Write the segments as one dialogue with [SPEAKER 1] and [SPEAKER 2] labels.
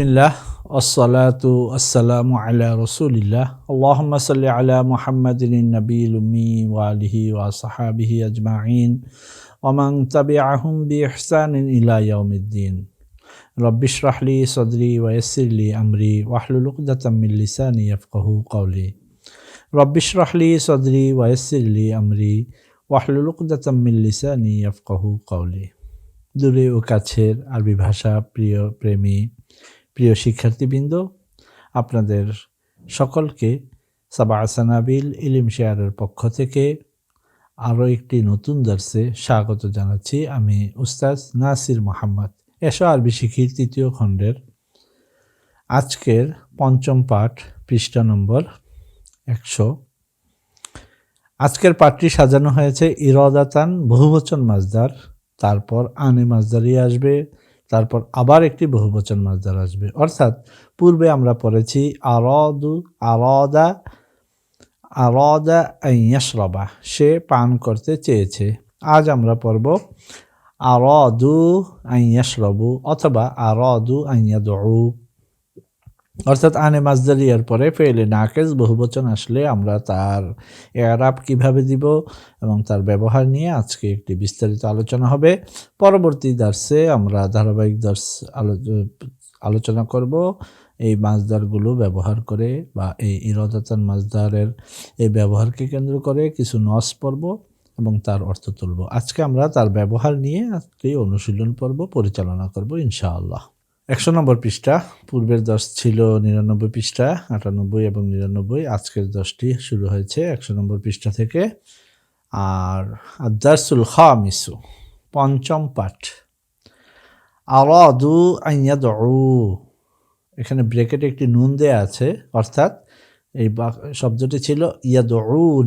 [SPEAKER 1] বিসমিল্লাহ আসসালাতু আসসালামু আলা রসুলিল্লাহ আল্লাহুম্মা সাল্লি আলা মুহাম্মাদিন নবীল উম্মি ওয়া আলিহি ওয়া সাহাবিহি আজমাইন ওমান তাবিআহুম বিইহসানিন ইলা ইয়াউমিদ্দিন রব্বি ইশরাহ লি সদরি ওয়া ইয়াসসির লি আমরি ওয়াহলুল উকদাতাম মিন লিসানি ইয়াফকাহু কওলি রব্বি ইশরাহ লি সদরি ওয়া ইয়াসসির লি আমরি ওয়াহলুল উকদাতাম মিন লিসানি ইয়াফকাহু কওলি দূরে ও কাছের আরবি ভাষা প্রিয় প্রেমী প্রিয় শিক্ষার্থীবৃন্দ, আপনাদের সকলকে সাবা আসানাবিল ইলিম শেয়ারের পক্ষ থেকে আরও একটি নতুন দর্শে স্বাগত জানাচ্ছি আমি উস্তাজ নাসির মোহাম্মদ। এসো আরবি শিখির তৃতীয় খণ্ডের আজকের পঞ্চম পাঠ, পৃষ্ঠা নম্বর একশো। আজকের পাঠটি সাজানো হয়েছে ইরদাতান বহুবচন মাজদার, তারপর আনে মাজদারি আসবে তারপর আবার একটি বহুবচন মাজদার আসবে। অর্থাৎ পূর্বে আমরা পড়েছি, আরদু, আরদা আরদা আইয়াশরবা সে পান করতে চেয়েছে। আজ আমরা পড়ব, আরদু আইয়াসরবু অথবা আরদু আইয়াদু অর্থাৎ আনে মাজদারিয়ার পরে ফেলে নাকেজ বহুবচন আসলে আমরা তার এরাব কীভাবে দিব এবং তার ব্যবহার নিয়ে আজকে একটি বিস্তারিত আলোচনা হবে। পরবর্তী দার্সে আমরা ধারাবাহিক দার্স আলোচনা করব এই মাছদারগুলো ব্যবহার করে বা এই ইরদাতান মাছদারের এই ব্যবহারকে কেন্দ্র করে কিছু নস পর্ব এবং তার অর্থ তুলব। আজকে আমরা তার ব্যবহার নিয়ে আজকে অনুশীলন পর্ব পরিচালনা করব ইনশাআল্লাহ। একশো নম্বর পৃষ্ঠা, পূর্বের দশ ছিল নিরানব্বই পৃষ্ঠা, আটানব্বই এবং নিরানব্বই। আজকের দশটি শুরু হয়েছে একশো নম্বর পৃষ্ঠা থেকে। আর আদারসুল মিসু পঞ্চম পাঠ। আরাদু আইয়াদু এখানে ব্রেকেটে একটি নুন দেয়া আছে, অর্থাৎ এই শব্দটি ছিল ইয়াদু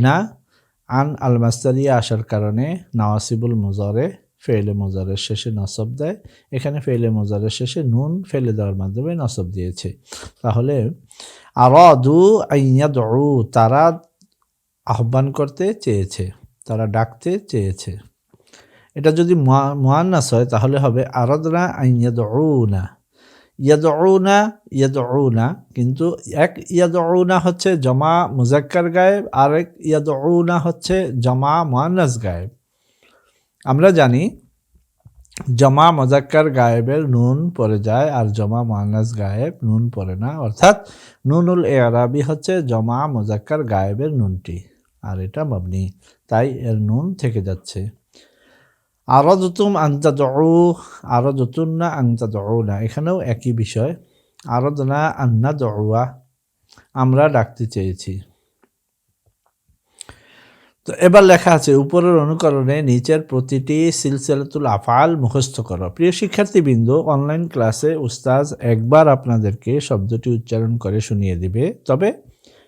[SPEAKER 1] না আন আল মাস্তারিয়া আসার কারণে নওয়াসিবুল মুজরে। ফেলে মোজারের শেষে নসব দেয়। এখানে ফেলে মোজারের শেষে নুন ফেলে দেওয়ার মাধ্যমে নসব দিয়েছে। তাহলে আরদু আইয়াদু তারা আহ্বান করতে চেয়েছে, তারা ডাকতে চেয়েছে। এটা যদি মোয়ান্নাস হয়, তাহলে হবে আরদনা আইয়াদউনা ইয়াদউনা। ইয়াদউনা কিন্তু এক ইয়াদউনা হচ্ছে জমা মুজাক্কার গায়েব, আরেক ইয়াদউনা হচ্ছে জমা মোয়ান্নাস গায়েব। আমরা জানি, জমা মজাক্কার গায়েবের নুন পরে যায় আর জমা মানাস গায়েব নুন পরে না। অর্থাৎ নুনুল এ আরবি হচ্ছে জমা মজাক্কার গায়েবের নুনটি, আর এটা মাবনি, তাই এর নুন থেকে যাচ্ছে। আরও যতুম আংতা দৌ আরও যতুন না আংতা দৌ না এখানেও একই বিষয়। আরও না আন্না দৌয়া আমরা ডাকতে চেয়েছি। তো এবার লেখা আছে, উপরের অনুকরণে নিচের প্রতিটি সিলসিলাতুল আফাল মুখস্থ করো। প্রিয় শিক্ষার্থীবৃন্দ অনলাইন ক্লাসে উস্তাজ একবার আপনাদেরকে শব্দটি উচ্চারণ করে শুনিয়ে দিবে। তবে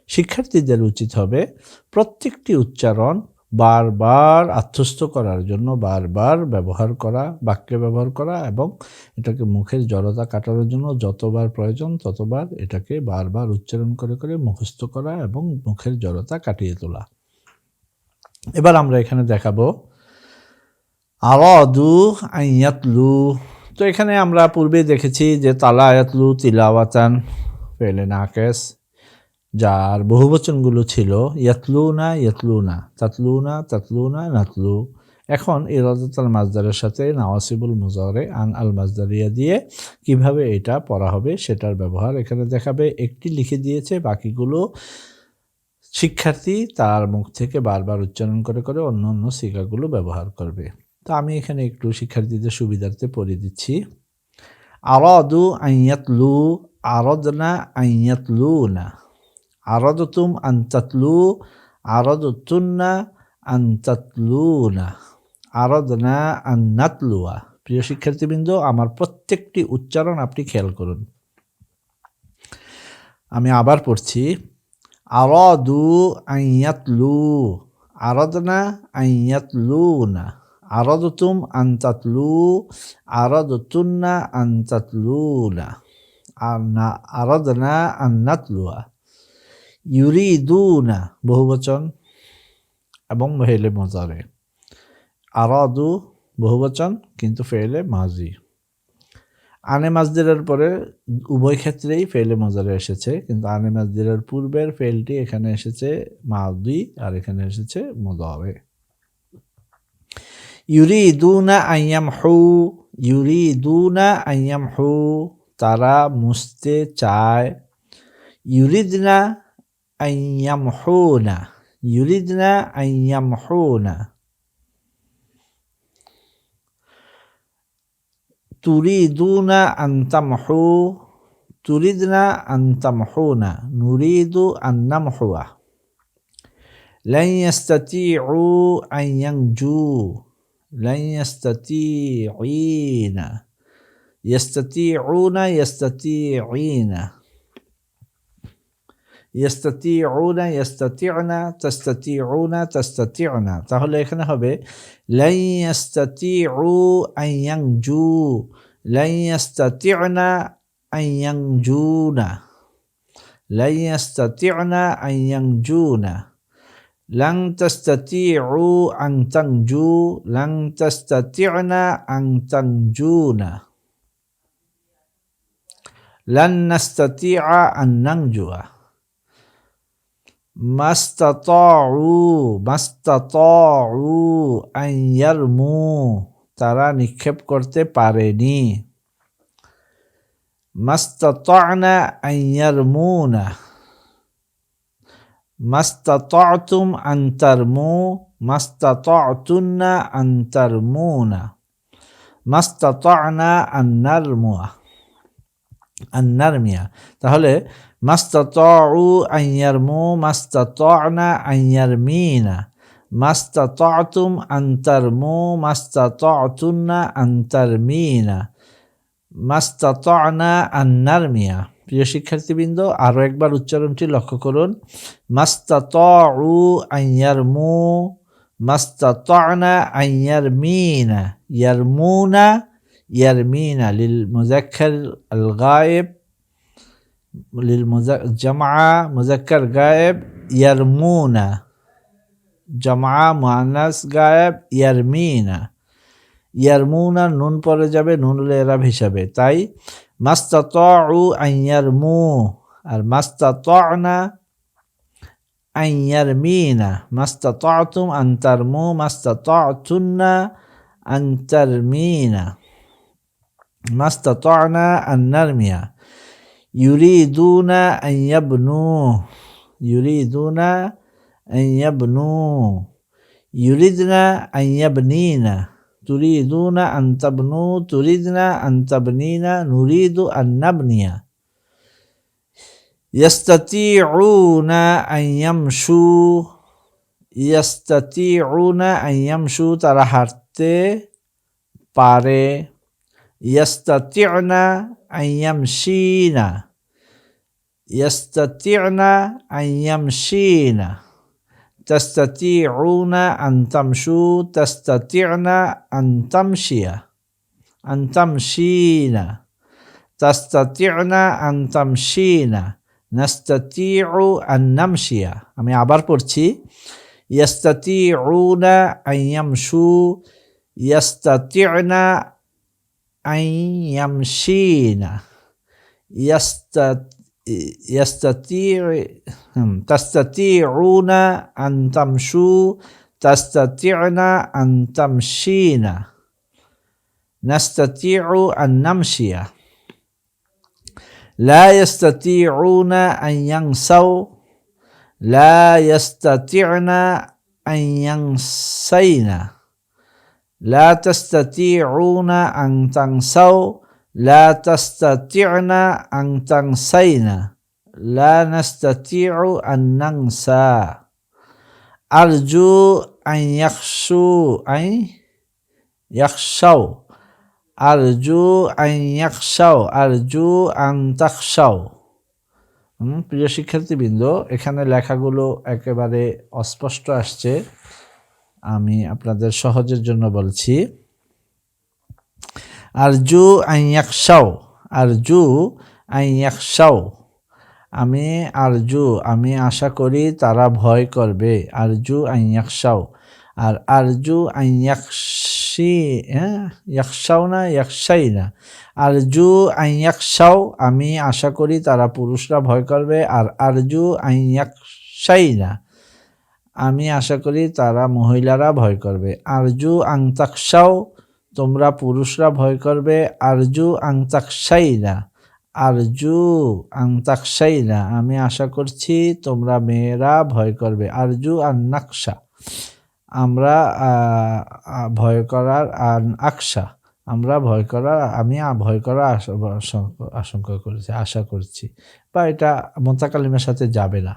[SPEAKER 1] শিক্ষার্থীদের উচিত হবে প্রত্যেকটি উচ্চারণ বারবার আত্মস্থ করার জন্য বারবার ব্যবহার করা, বাক্যে ব্যবহার করা এবং এটাকে মুখের জড়তা কাটানোর জন্য যতবার প্রয়োজন ততবার এটাকে বারবার উচ্চারণ করে করে মুখস্থ করা এবং মুখের জড়তা কাটিয়ে তোলা। এবার আমরা এখানে দেখাবো। আওয়াদু আইয়াতলু তো এখানে আমরা পূর্বে দেখেছি যে তালা আয়াতলু তিলাওয়াতান, ফেলে নাকেস যার বহুবচনগুলো ছিল ইয়াতলু না ইয়াতলু না তাতলু না তাতলু না নাতলু। এখন ইরাদাতাল মাজদারের সাথে নওয়াসিবুল মুজরে আন আল মাজদারিয়া দিয়ে কীভাবে এটা পড়া হবে সেটার ব্যবহার এখানে দেখাবে। একটি লিখে দিয়েছে বাকিগুলো শিক্ষার্থী তার মুখ থেকে বারবার উচ্চারণ করে করে অন্য অন্য শিকাগুলো ব্যবহার করবে। তো আমি এখানে একটু শিক্ষার্থীদের সুবিধার্থে পড়ে দিচ্ছি। আরদু আইয়াতলু আরদনা আইয়াতলু না আরদতুম আন্তাতলু আরদতুন্না আন্তাতলু না আরদনা আন্নাতলুয়া প্রিয় শিক্ষার্থীবৃন্দ, আমার প্রত্যেকটি উচ্চারণ আপনি খেয়াল করুন। আমি আবার পড়ছি। আরাদু আইয়াতলু আরাদনা আইয়াতলুনা আরাদতুম আন্তাতলু আরাদতুন্না আন্তাতলুনা আরাদনা আন্নাতলুয়া ইউরিদুনা বহুবচন এবং ফেলে মজারে আরাদু বহুবচন কিন্তু ফেলে মাজি আনে মাজদিরের পরে উভয় ক্ষেত্রেই ফেলে মজারে এসেছে, কিন্তু আনে মাজদিরের পূর্বের ফেলটি এখানে এসেছে মাদি আর এখানে এসেছে মুদাবে। ইউরিদুনা আইয়াম হু ইউরিদুনা আইয়াম হু তারা মুছতে চায়। ইউরিদনা আইয়াম হুনা ইউরিদনা আইয়াম হুনা تريدون أن تمحوا تريدنا أن تمحونا نريد أن نمحو لن يستطيعوا أن ينجوا لن يستطيعين. يستطيعون يستطيعين. yastati'una yastati'na tastati'una tastati'na তাহলে এখানে হবে লাই yastati'u an yanju lie yastati'na an yanjuna lie yastati'na an yanjuna lang tastati'u an tanju lang tastati'na an tanjuna lan nastati'a an nanjua মাস্তাতু মাস্তাতু Iyer মু তারা নিক্ষেপ করতে পারেনি। মাস্তাতনা আইয়ার মু না মাস্তাতম আন্তার মু মাস্তাতুন্না আন্তার মু না মাস্তাতনা আন্নার মুয়া আন্নারমিয়া। তাহলে মাস্তাতু আইয়ারমু মাস্তাতনা আইয়ারমিনা মাস্তাতুম আন্তারমু মাস্তাতুন্না আন্তারমিনা। মাস্তাতনা আন্নারমিয়া। প্রিয় শিক্ষার্থীবৃন্দ আরও একবার উচ্চারণটি লক্ষ্য করুন। মাস্তাতু আইয়ারমু মাস্তাতনা আইয়ারমিনা ইয়ারমুনা ইয়ারমিনা লিল মুজাক্কার আল গায়েব للجمعة مذكر غائب يرمونا জমা মুআন্নাস গায়েব ইয়ারমিনা ইয়ারমুনা নুন পরে যাবে নুন এরাব হিসাবে তাই মাস্তাতউ আন ইয়ারমু আর মাস্তাতনা আন ইয়ারমিনা মাস্তাততুম আন তারমু মাস্তাততুন্না আন ما استطعنا أن نرمي. يريدون أن يبنوه. يريدون أن يبنوه. يريدنا أن يبنينا تريدون أن تبنوا. تريدنا أن تبنينا نريد أن نبني. يستطيعون أن يمشوا. يستطيعون أن يمشوا. ترى باري. পারে ইয়াস্তাতি'না আইয়ামশিনা يستطيعن أن يمشين تستطيعون أن تمشوا تستطيعن أن تمشي أن تمشين تستطيعن أن تمشين نستطيع أن نمشي আমি আবার পড়ছি يستطيعون أن يمشوا يستطيعن أن يمشين. يستطيع تستطيعون أن تمشوا تستطيعن أن تمشين. نستطيع أن نمشي. لا يستطيعون أن ينسوا. لا يستطيعن أن ينسين লা tastati'una ang tangsaw, la tastati'na ang tangsayna, la nastati'u an nangsa. Arju an yakshu, ay yakshaw. Arju an yakshaw, arju an takshaw. প্রিয় শিক্ষার্থীবৃন্দ এখানে লেখাগুলো একেবারে অস্পষ্ট আসছে আমি আপনাদের সহজের জন্য বলছি, আরজু আইয়াকশাও আরজু আইয়াকশাও আমি আরজু, আমি আশা করি তারা ভয় করবে, আরজু আইয়াকশাও আর আরজু আইয়াকশ ইয়াকশি হ্যাঁ ইয়াকশাও না ইয়াকশাই না। আরজু আই ইয়াকশাও আমি আশা করি তারা পুরুষরা ভয় করবে, আর আরজু আই ইয়াকশাই না। আমি আশা করি তারা মহিলারা ভয় করবে। আরজু আংতাকশাও তোমরা পুরুষরা ভয় করবে। আরজু আংতাকশাই না আরজু আংতাকশাই না আমি আশা করছি তোমরা মেয়েরা ভয় করবে। আরজু আন্নাকশা, আমরা ভয় করার আকশা আমরা ভয় করার, আমি ভয় করার আশঙ্কা করেছি, আশা করছি। বা এটা মোতাকালিমের সাথে যাবে না।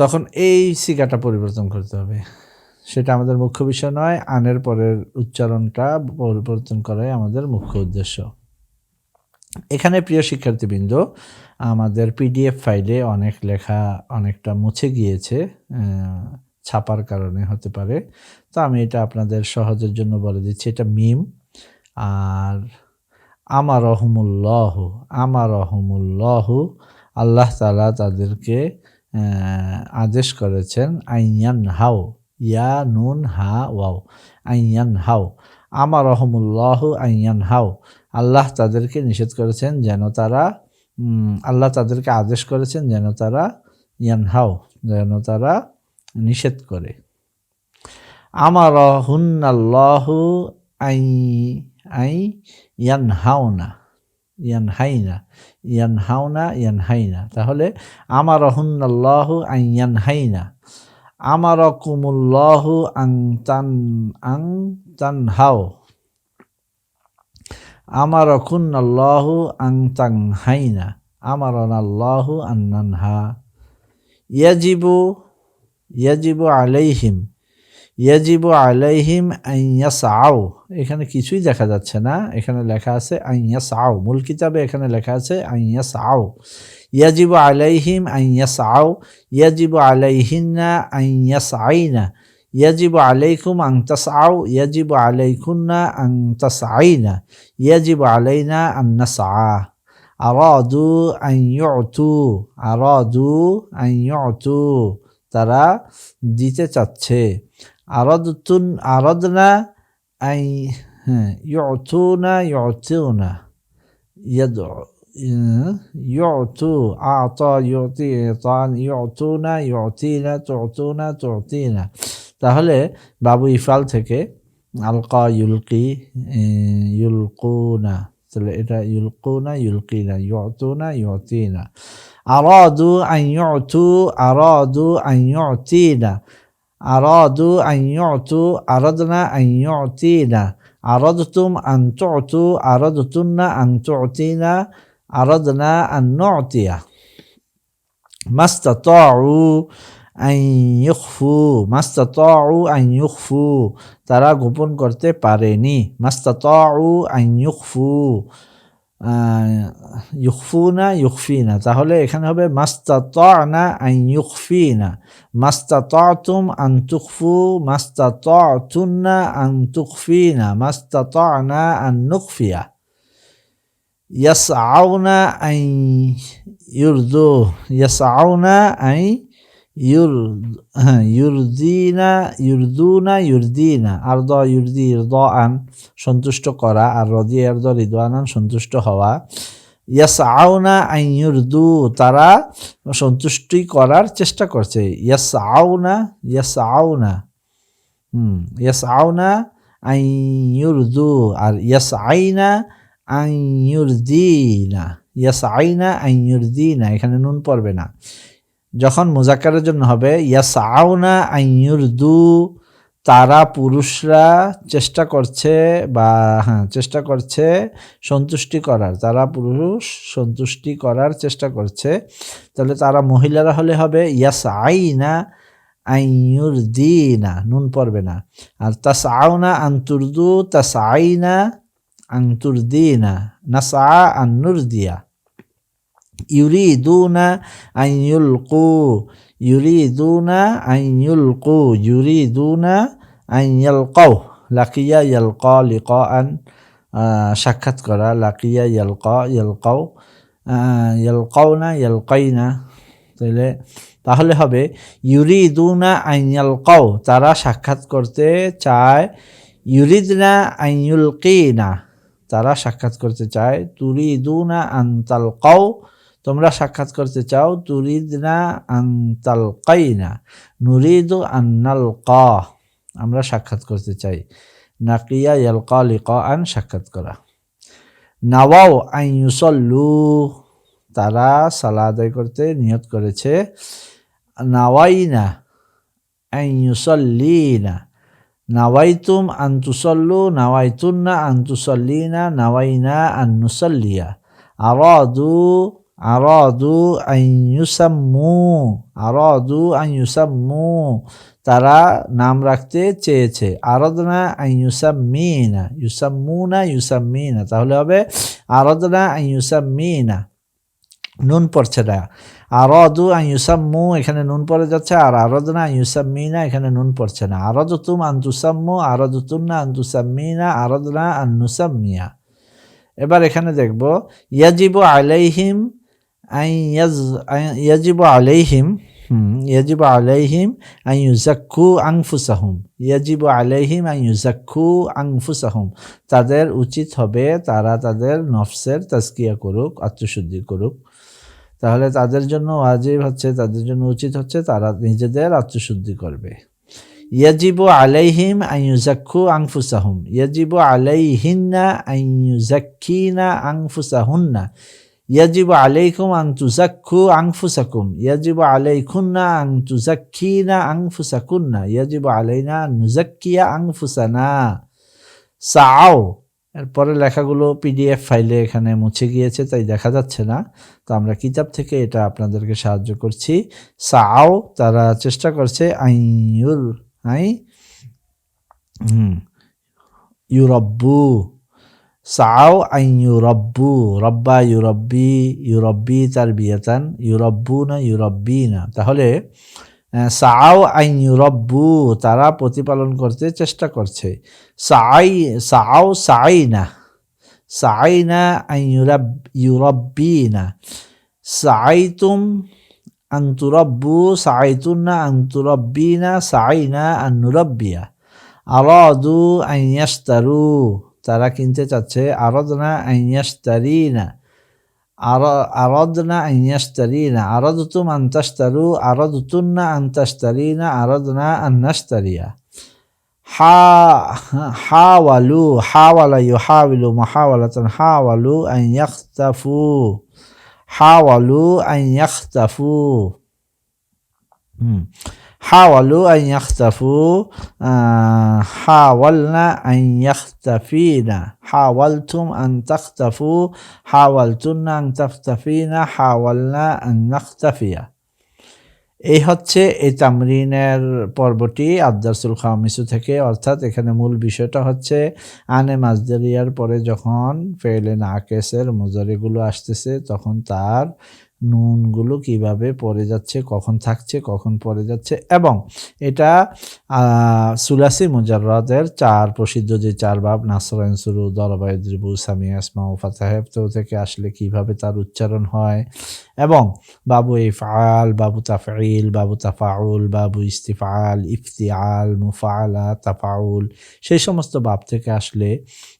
[SPEAKER 1] তখন এই সিগাটা পরিবর্তন করতে হবে। সেটা আমাদের মুখ্য বিষয় নয়, আনের পরের উচ্চারণটা পরিবর্তন করাই আমাদের মুখ্য উদ্দেশ্য। এখানে প্রিয় শিক্ষার্থীবৃন্দ, আমাদের পিডিএফ ফাইলে অনেক লেখা অনেকটা মুছে গিয়েছে ছাপার কারণে হতে পারে। তো আমি এটা আপনাদের সহজের জন্য বলে দিচ্ছি, এটা মিম। আর আমার রহমুল্লাহ আমার রহমুল্লাহ আল্লাহ তালা তাদেরকে আদেশ করেছেন, আইয়ান হাও, ইয়া নুন হা ওয়াও, আইয়ান হাও আমার রহমুল্লাহ আইয়ান হাও। আল্লাহ তাদেরকে নিষেধ করেছেন যেন তারা আল্লাহ তাদেরকে আদেশ করেছেন যেন তারা ইয়ান হাও, যেন তারা নিষেধ করে। আমার হুন্নাল্লাহ আই আই ইয়ান হাওনা। ইয়ান হাইনা, ইয়ান হাওনা, ইয়ান হাইনা। তাহলে আমার হুন্নাল্লাহ আই ইয়ান হাইনা আমার কুমুল্লাহ আং তান আং তান হাও। আমার আল্লাহ আং তাং হাইনা আমার আল্লাহ আন্নানহা ইয়াজিবু ইয়াজিবু আলাইহিম ইয়াজিবু আলাইহিম আইয়াস আও এখানে কিছুই দেখা যাচ্ছে না। এখানে লেখা আছে আইয়াস আও মূল কিতাবে এখানে লেখা আছে আইয়াস আও ইয়াজিবু আলাইহিম আইয়াস আও ইয়াজিবু আলাইহিন্না আইয়াস আইনা ইয়াজিবু আলাইকুম আংতাস আও ইয়াজিবু আলাইকুন্না আংতাস আইনা ইয়াজিবু আলাইনা আন্নাস আ আরাদু আইয়তু আরাদু আইয়তু তারা দিতে চাচ্ছে। আরদতুন আরদনা আই হ্যাঁ ইউতুনা ইউতুনা ইয়াদু يعطوا أعطى يعطي إعطان يعطونا يعطينا تعطونا تعطينا তাহলে বাবু ইফাল থেকে আলকা ইউলকি ইউলকুনা তাহলে এটা ইউলকুনা ইউলকিনা ইউতুনা ইউতিনা আরাদু আন ইউতু আরাদু আন ইউতিনা আরাদু আন ইউতু আরাদনা আন ইউতিনা আরাদতুম আন তুতু আরাদতুন্না আন তুতিনা আরাদনা আন নুতিয়া মাস্তাতাউ আইয়ুখফু মাস্তাতাউ আইয়ুখফু তারা গোপন করতে পারেনি মাস্তাতাউ আইয়ুখফু ইউখফুনা ইউখফিনা তাহলে এখানে হবে মাস্তাতানা আন ইউখফিনা। মাস্তাতাতুম আন তুখফু মাস্তাতাতুন্না আন তুখফিনা। মাস্তাতানা আন নুখফিয়া। ইয়াসআউনা আন ইউরদু। ইয়াসআউনা আই ইউর আর আন সন্তুষ্ট করা। আর রদি আর দ সন্তুষ্ট হওয়া। ইয়াস আউনা আই ইউরদু তারা সন্তুষ্টি করার চেষ্টা করছে। ইয়াস আউনা ইয়াস আউনা হুম ইয়াস আউনা আই ইউরদু আর ইয়াস আইনা আই ইউরদিনা ইয়াস আইনা আই ইউরদিনা এখানে নুন পড়বে না। যখন মোজাক্কারের জন্য হবে ইয়াসাউনা আইয়ুরদু তারা পুরুষরা চেষ্টা করছে বা হ্যাঁ চেষ্টা করছে সন্তুষ্টি করার, তারা পুরুষ সন্তুষ্টি করার চেষ্টা করছে। তাহলে তারা মহিলারা হলে হবে ইয়াস আইনা আইয়ুর দিনা নুন পড়বে না। আর তাস আউনা আন্তুরদু তাস আইনা আন্তুর দিনা নাসা আন্নুর দিয়া ইউরিদুনা আন ইউলকু ইউরিদুনা আন ইউলকু ইউরিদুনা আন ইয়ালকাউ লাকিয়া ইয়ালকা লিকাআন সাক্ষাৎ করা লাকিয়া ইয়ালকা ইয়ালকাউ ইয়ালকাউনা না তাহলে তাহলে হবে ইউরিদুনা আইনাল কও তারা সাক্ষাৎ করতে চায় ইউরিদনা আইনুল না তারা সাক্ষাৎ করতে চায় তুরিদুনা আন্তাল কও তোমরা সাক্ষাৎ করতে চাও তুরিদ তুরিদনা আন্তাল কাইনা নুরিদু আন্নাল ক আমরা সাক্ষাৎ করতে চাই। নাকিয়া ইয়ালকা লিকা আন সাক্ষাৎ করা। নাওয়াও আইয়ুসল্লু তারা সালা আদায় করতে নিয়ত করেছে। নাওয়াইনা আইয়ুসল্লিনা নাওয়াইতুম আন্তুসল্লু নাওয়াইতুন্না আন্তুসল্লিনা নাওয়াইনা আন্নুসল্লিয়া আরাদু আরাদু আইয়ুসাম্মু আরাদু আইয়ুসাম্মু তারা নাম রাখতে চেয়েছে। আরাদনা আইয়ুসাম্মিনা ইউসাম্মুনা, ইউসাম্মিনা তাহলে হবে আরাদনা আইয়ুসাম্মিনা নুন পড়ছে না। আরদু আইয়ুসাম্মু এখানে নুন পড়ে যাচ্ছে। আর আরদনা আইয়ুসাম্মিনা এখানে নুন পড়ছে না। আরদতুম আন্তুসাম্মু আরদতুন্না আন্তুসাম্মিনা আরদনা আন্নুসাম্মিয়া এবার এখানে দেখব। ইয়াজিবু আলাইহিম ইয়াজিবু আলাইহিম ইয়াজিবু আলাইহিম আন ইউজাক্কু আংফুসাহুম ইয়াজিবু আলাইহিম আন ইউজাক্কু আংফুসাহুম তাদের উচিত হবে তারা তাদের নফসের তাজকিয়া করুক, আত্মশুদ্ধি করুক। তাহলে তাদের জন্য ওয়াজিব হচ্ছে, তাদের জন্য উচিত হচ্ছে তারা নিজেদের আত্মশুদ্ধি করবে। ইয়াজিবু আলাইহিম আইয়ুজাক্কু আংফুসাহুম ইয়াজিবু আলাইহিন্না আইয়ুজাক্কিনা আংফুসাহুন্না ইয়াজিবু আলাইকুম আং তুজাক্কু আংফুসাকুম ইয়াজিবু আলাইকুন্না আং তুজাক্কিনা আংফুসাকুন্না ইয়াজিবু আলাইনা নুজাক্কিয়া আংফুসানা সাও এরপরে লেখাগুলো পিডিএফ ফাইলে এখানে মুছে গিয়েছে, তাই দেখা যাচ্ছে না। তো আমরা কিতাব থেকে এটা আপনাদেরকে সাহায্য করছি। সাও তারা চেষ্টা করছে আইউল আই, হুম, ইউরব্বু। সাও আই ইউরব্বু, রব্বা ইউরব্বি ইউরব্বি তার বিয়াতান ইউরব্বু না ইউরব্বি না তাহলে সাও আইন ইউরব্বু তারা প্রতিপালন করতে চেষ্টা করছে। সাই সাও সাইনা সাইনা আইন ইউরাব, ইউরব্বিনা। সাইতুম আন্তুরব্বু সাইতুন্না আন্তুরব্বিনা সাইনা আন্নুরব্বিয়া আরাদু আইয়াস্তারু তারা কিনতে চাচ্ছে আরদনা আইয়াস্তারিনা أردنا أن يشترينا أردتم أن تشتروا أردتن أن تشترين أردنا أن نشتري حاولوا حاول يحاول محاولة حاولوا أن يختفوا حاولوا أن يختفوا হাওয়ালু আই ইয়াখতাফু হাওয়ালনা আই ইয়াখতাফিনা হাওয়ালতুম আন তাখতাফু হাওয়ালতুন্না আন তাখতাফিনা হাওয়ালনা আন নাখতাফিয়া এই হচ্ছে এই তামরিনের পর্বটি আবদারসুল খামিসু থেকে। অর্থাৎ এখানে মূল বিষয়টা হচ্ছে, আনে মাজদারিয়ার পরে যখন ফেলে নাকেসের মজুরিগুলো আসতেছে, তখন তার নুনগুলো কীভাবে পড়ে যাচ্ছে, কখন থাকছে, কখন পড়ে যাচ্ছে এবং এটা সুলাসি মুজারদের চার প্রসিদ্ধ যে চার বাব, নাসরাইন সুরু দরবায়দ্রিবু সামি আসমা ও ফাতাহেব থেকে আসলে কীভাবে তার উচ্চারণ হয় এবং বাবু ইফআল বাবু তাফাইল বাবু তাফাউল, বাবু ইস্তিফাল ইফতিয়াল মুফালা তাফাউল, সেই সমস্ত বাব থেকে আসলে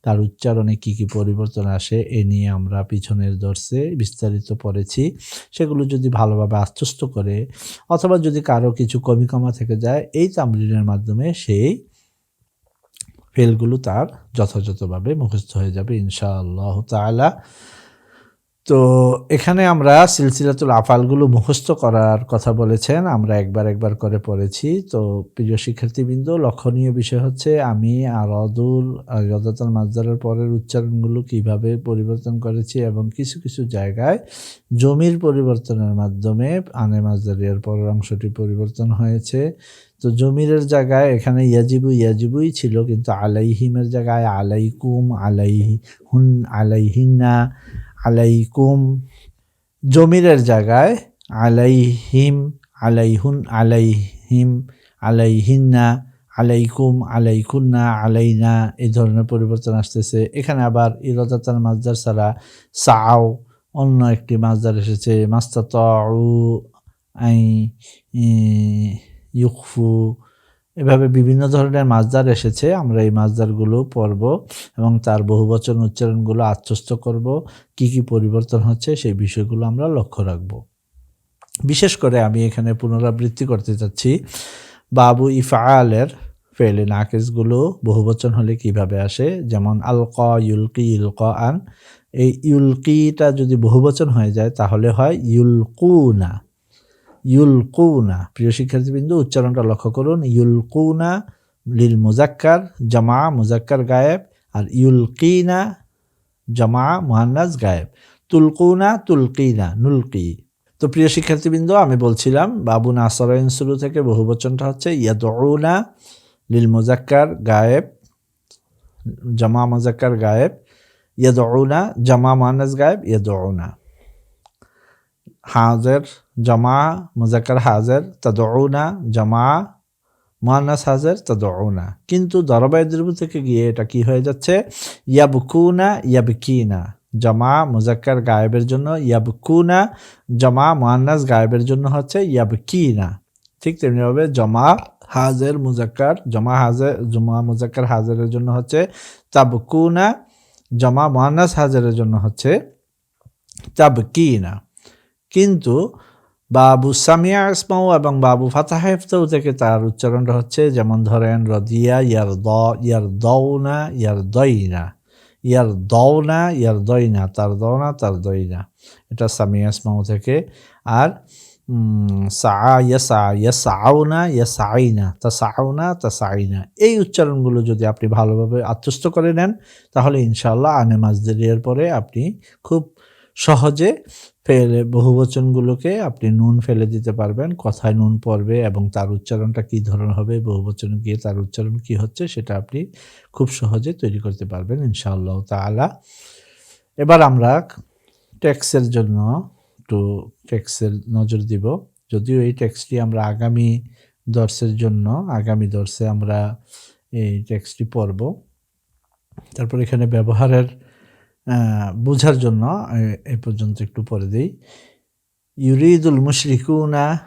[SPEAKER 1] তার উচ্চারণে কি কি পরিবর্তন আসে এ নিয়ে আমরা পিছনের দর্শে বিস্তারিত পড়েছি। সেগুলো যদি ভালোভাবে আশ্বস্ত করে, অথবা যদি কারও কিছু কমি কমা থেকে যায়, এই তামলিনের মাধ্যমে সেই ফেলগুলো তার যথাযথভাবে মুখস্থ হয়ে যাবে, ইনশাআল্লাহ তালা তো এখানে আমরা সিলসিলাতুল আফালগুলো মুখস্থ করার কথা বলেছেন, আমরা একবার একবার করে পড়েছি। তো প্রিয় শিক্ষার্থীবৃন্দ, লক্ষণীয় বিষয় হচ্ছে, আমি আরদুল রদাতাল মাজদারের পরের উচ্চারণগুলো কীভাবে পরিবর্তন করেছি এবং কিছু কিছু জায়গায় জমির পরিবর্তনের মাধ্যমে আনে মাজদারিয়ার পরের অংশটি পরিবর্তন হয়েছে। তো জমিরের জায়গায় এখানে ইয়াজিবু ইয়াজিবুই ছিল, কিন্তু আলাইহিমের জায়গায় আলাইকুম আলাইহি, হুন আলাইহিনা আলাইকুম। জমিরের জায়গায় আলাইহিম, আলাইহুন, আলাইহিম, আলাইহিন্না, আলাইকুম, আলাইকুন্না, আলাইনা এই ধরনের পরিবর্তন আসতেছে। এখানে আবার ইরদাতার মাজদার ছাড়া সাও অন্য একটি মাজদার এসেছে। মাস্তাত আই ইউকফু এভাবে বিভিন্ন ধরনের মাজদার এসেছে। আমরা এই মাজদারগুলো পড়ব এবং তার বহুবচন উচ্চারণগুলো আত্মস্থ করব। কি কি পরিবর্তন হচ্ছে সেই বিষয়গুলো আমরা লক্ষ্য রাখব। বিশেষ করে আমি এখানে পুনরাবৃত্তি করতে চাচ্ছি। বাবু ইফআলের ফেলে নাকেসগুলো বহুবচন হলে কীভাবে আসে? যেমন আল ক ইউলকি ইউলক আন এই ইউলকিটা যদি বহুবচন হয়ে যায় তাহলে হয় ইউলকুনা। ইউলকুনা। প্রিয় শিক্ষার্থীবৃন্দ, উচ্চারণটা লক্ষ্য করুন। ইউলকুনা লিল মুজাক্কার, জামা মুজাক্কার গায়েব, আর ইউলকিনা, জামা মুহান্নাজ গায়েব। তুলকুনা, তুলকিনা, নুলকি। তো প্রিয় শিক্ষার্থীবৃন্দ, আমি বলছিলাম, বাবু নাসরাইন শুরু থেকে বহু বহুবচনটা হচ্ছে, ইয়াদউনা লিল মুজাক্কার গায়েব, জামা মুজাক্কার গায়েব, ইয়াদউনা, জামা মুহান্নাজ গায়েব, ইয়াদউনা। হাজের জামা মুজাক্কার হাজের তাদউনা জামা মুহান্নাস হাজের তাদউনা কিন্তু দরবাই দ্রব থেকে গিয়ে এটা কি হয়ে যাচ্ছে? ইয়াবকুনা ইয়াবকিনা। জামা মুজাক্কার গায়েবের জন্য ইয়াবকুনা, জামা মুহান্নাস গায়েবের জন্য হচ্ছে ইয়াবকিনা। ঠিক তেমনিভাবে জমা হাজের মুজাক্কার, জমা হাজের, জমা মুজাক্কার হাজারের জন্য হচ্ছে তাবকুনা, জমা মুহান্নাস হাজারের জন্য হচ্ছে তাবকিনা। কিন্তু বাবু সামিয়া ইসমাউ এবং বাবু ফাতাহ ইফতাউ থেকে তার উচ্চারণটা হচ্ছে, যেমন ধরেন, রদিয়া ইয়ার দ ইয়ার দৌনা ইয়ার দইনা ইয়ার দৌনা ইয়ার দইনা তার দৌনা তার দইনা। এটা সামিয়া ইসমাউ থেকে। আর সা ইয়াসা ইয়াসাইনা তা সাউনা তা সাইনা এই উচ্চারণগুলো যদি আপনি ভালোভাবে আত্মস্থ করে নেন, তাহলে ইনশাল্লাহ আনে মাজদেরিয়ার পরে আপনি খুব সহজে ফেলে বহুবচনগুলোকে আপনি নুন ফেলে দিতে পারবেন, কথায় নুন পড়বে এবং তার উচ্চারণটা কী ধরনের হবে বহুবচনে গিয়ে তার উচ্চারণ কি হচ্ছে সেটা আপনি খুব সহজে তৈরি করতে পারবেন ইনশাআল্লাহ তাআলা। এবার আমরা ট্যাক্সের জন্য একটু ট্যাক্সের নজর দিব। যদিও এই ট্যাক্সটি আমরা আগামী দর্শের জন্য, আগামী দর্শে আমরা এই ট্যাক্সটি পড়ব। তারপর এখানে ব্যবহারের বোঝার জন্য এ- পর্যন্ত একটু পরে দিই। ইউরিদুল মুশরিকুনা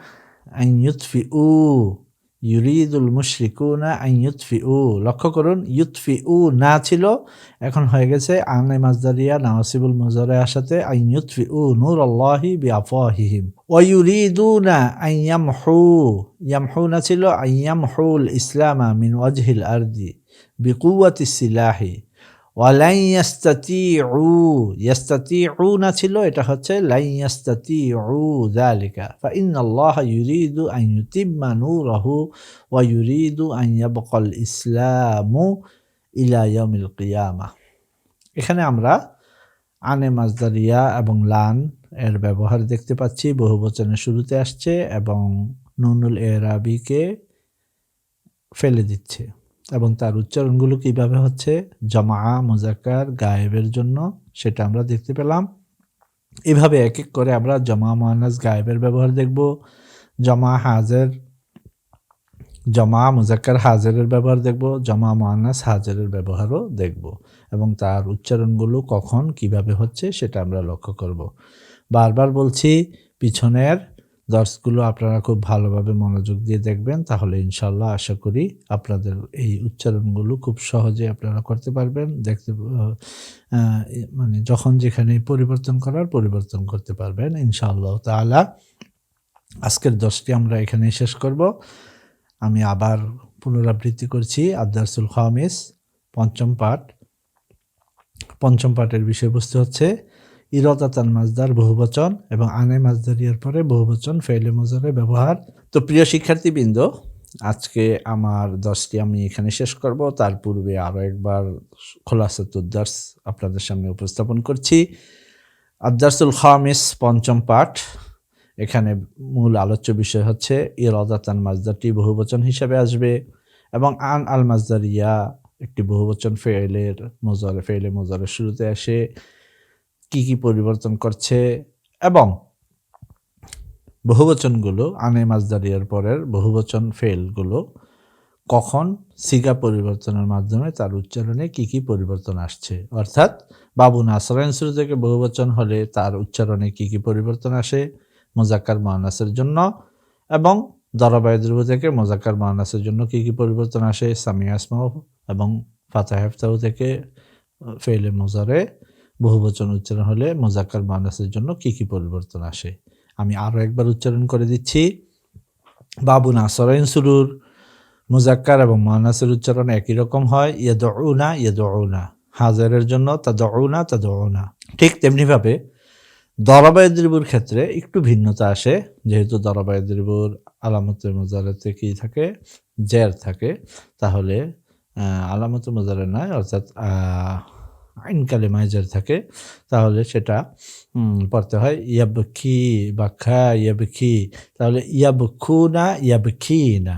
[SPEAKER 1] আন ইউতফিউ, ইউরিদুল মুশরিকুনা আন ইউতফিউ। লক্ষ্য করুন, ইউতফিউ না ছিল, এখন হয়ে গেছে আনে মাজদারিয়া, নাওয়াসিবুল মুজারে আসাতে আন ইউতফিউ নূর আল্লাহি বি আফওয়াহিহিম ওয়া ইউরিদুনা আন ইয়ামহু না ছিল, আন ইয়ামহুল ইসলামা মিন ওয়াজহিল আরদি বিকুওয়াতি সিলাহি। ইয়াস্তাতিউনা ছিল, এটা হচ্ছে ফাইনাল্লাহ ইউরিদু ইসলামু এখানে আমরা আনে মাজদারিয়া এবং লান এর ব্যবহার দেখতে পাচ্ছি বহুবচনের শুরুতে আসছে এবং নুনুল এরাবিকে ফেলে দিচ্ছে। এবং তার উচ্চারণগুলো কীভাবে হচ্ছে? জমা মুজাক্কার, গায়েবের জন্য সেটা আমরা দেখতে পেলাম। এভাবে এক এক করে আমরা জমা মোহান্নাস গায়েবের ব্যবহার দেখব। জমা হাজের জমা মুজাক্কার, হাজারের ব্যবহার দেখব। জমা মোহান্নাস হাজারের ব্যবহারও দেখব। এবং তার উচ্চারণগুলো কখন, কীভাবে হচ্ছে, সেটা আমরা লক্ষ্য করব। বারবার বলছি, পিছনের দর্শগুলো আপনারা খুব ভালোভাবে মনোযোগ দিয়ে দেখবেন, তাহলে ইনশাল্লাহ আশা করি আপনাদের এই উচ্চারণগুলো খুব সহজে আপনারা করতে পারবেন। দেখতে মানে যখন যেখানে পরিবর্তন করার পরিবর্তন করতে পারবেন, ইনশাআল্লাহ তাআলা। আজকের দশটি আমরা এখানে শেষ করব। আমি আবার পুনরাবৃত্তি করছি আদারসুল খামিস, পঞ্চম পাঠ। পঞ্চম পাঠের বিষয়বস্তু হচ্ছে ইরদাতান মাজদার বহুবচন এবং আনে মাজদারিয়ার পরে বহুবচন ফেলে মজারে ব্যবহার। তো প্রিয় শিক্ষার্থীবৃন্দ, আজকে আমার দশটি আমি এখানে শেষ করব। তার পূর্বে আরও একবার খোলাসাতুদ্দার্স আপনাদের সামনে উপস্থাপন করছি। আদারসুল খামিস পঞ্চম পাঠ। এখানে মূল আলোচ্য বিষয় হচ্ছে ইরদাতান মাজদারটি বহুবচন হিসাবে আসবে এবং আন আল মাজদারিয়া একটি বহুবচন ফেলের মজারে ফেলে মজারের শুরুতে আসে। কি কি পরিবর্তন করছে এবং বহুবচনগুলো আনে মাজদারিয়ার পরের বহুবচন ফেলগুলো কখন সিগা পরিবর্তনের মাধ্যমে তার উচ্চারণে কি কি পরিবর্তন আসছে? অর্থাৎ বাবু নাসরাইন শুরু থেকে বহুবচন হলে তার উচ্চারণে কি কি পরিবর্তন আসে? মোজাক্কার মানাসের জন্য এবং দরাবায়দ্রব থেকে মোজাক্কার মানাসের জন্য কি কি পরিবর্তন আসে? সামিয়া আসমাও এবং ফাতা হেফতাউ থেকে ফেলে মোজারে বহুবচন উচ্চারণ হলে মোজাক্কার মানাসের জন্য কি কি পরিবর্তন আসে? আমি আরও একবার উচ্চারণ করে দিচ্ছি। বাবু নাসরাইন সুরুর মুজাক্কার এবং মানাসের উচ্চারণ একই রকম হয় ইয়ে দৌনা ইয়ে দৌনা হাজারের জন্য তা দৌনা তা দৌনা ঠিক তেমনিভাবে দরাবায়দ্রিবুর ক্ষেত্রে একটু ভিন্নতা আসে, যেহেতু দরাবায়দ্রিবুর আলামতের মজারেতে কি থাকে? জের থাকে। তাহলে আলামত মজারে নয়, অর্থাৎ আইন কালেমায় থাকে, তাহলে সেটা পড়তে হয় ইয়াবখি বা খা ইয়াবখি তাহলে ইয়াবখু না ইয়াবখি না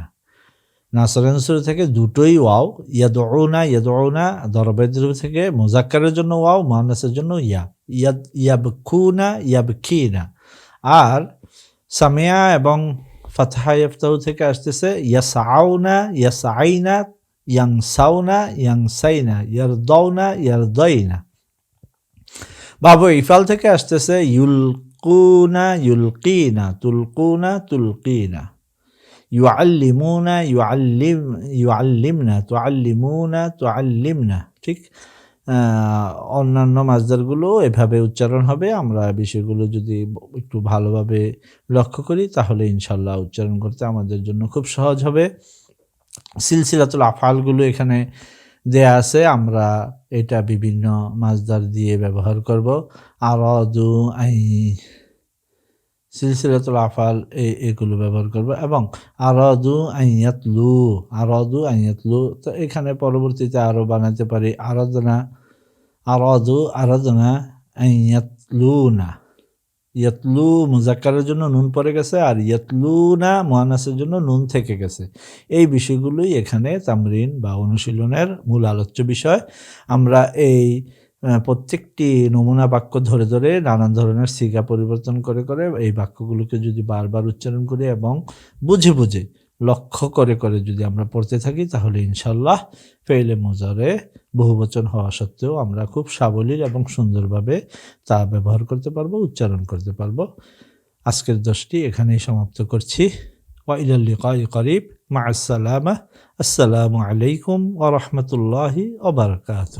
[SPEAKER 1] নাসরানসুর থেকে, দুটোই ওয়াও, ইয়াদউনা ইয়াদউনা দরবেদ্র থেকে মোজাক্কারের জন্য ওয়াও মানাসের জন্য ইয়া, ইয়াদ ইয়াবখুনা ইয়াবখিনা আর সামিয়া এবং ফাতহা ইফতাউ থেকে আসতেছে, ইয়াসাউনা, ইয়াসাইনা ইয়াংসাউনা ইয়াংসাইনা ইয়ারদাউনা ইয়ারদাইনা বাবু ইফাল থেকে আসতেছে, ইউলকুনা, ইউলকিনা, তুলকুনা, তুলকিনা। ইউআল্লিমুনা, ইউআল্লিম, ইউআল্লিমনা, তুআল্লিমুনা, তুআল্লিমনা। ঠিক অন্যান্য মাজদারগুলো এভাবে উচ্চারণ হবে। আমরা বিষয়গুলো যদি একটু ভালোভাবে লক্ষ্য করি, তাহলে ইনশাল্লাহ উচ্চারণ করতে আমাদের জন্য খুব সহজ হবে। সিলসিলাতুল আফালগুলো এখানে দেয়া আছে। আমরা এটা বিভিন্ন মাজদার দিয়ে ব্যবহার করব। আর দু আই সিলসিলাতুল আফাল এই এগুলো ব্যবহার করব এবং আর আরদু আইয়াতলু আরদু আইয়াতলু তো এখানে পরবর্তীতে আরও বানাতে পারি আরাধনা আর আরদু আরাধনা আইয়াতলু না ইয়াতলু মুজাক্কারের জন্য নুন পড়ে গেছে আর ইয়াতলু না মহানাসের জন্য নুন থেকে গেছে। এই বিষয়গুলোই এখানে তামরিন বা অনুশীলনের মূল আলোচ্য বিষয়। আমরা এই প্রত্যেকটি নমুনা বাক্য ধরে ধরে নানান ধরনের সিগা পরিবর্তন করে করে এই বাক্যগুলোকে যদি বারবার উচ্চারণ করি এবং বুঝে বুঝে লক্ষ্য করে করে যদি আমরা পড়তে থাকি, তাহলে ইনশাল্লাহ ফেলে মজারে বহুবচন হওয়া সত্ত্বেও আমরা খুব সাবলীল এবং সুন্দরভাবে তা ব্যবহার করতে পারব, উচ্চারণ করতে পারব। আজকের দশটি এখানেই সমাপ্ত করছি। ওয়াইলাল্লিকাই করিব। মা আসসালামা আসসালামু আলাইকুম ওরহমতুল্লাহি ওবরকাত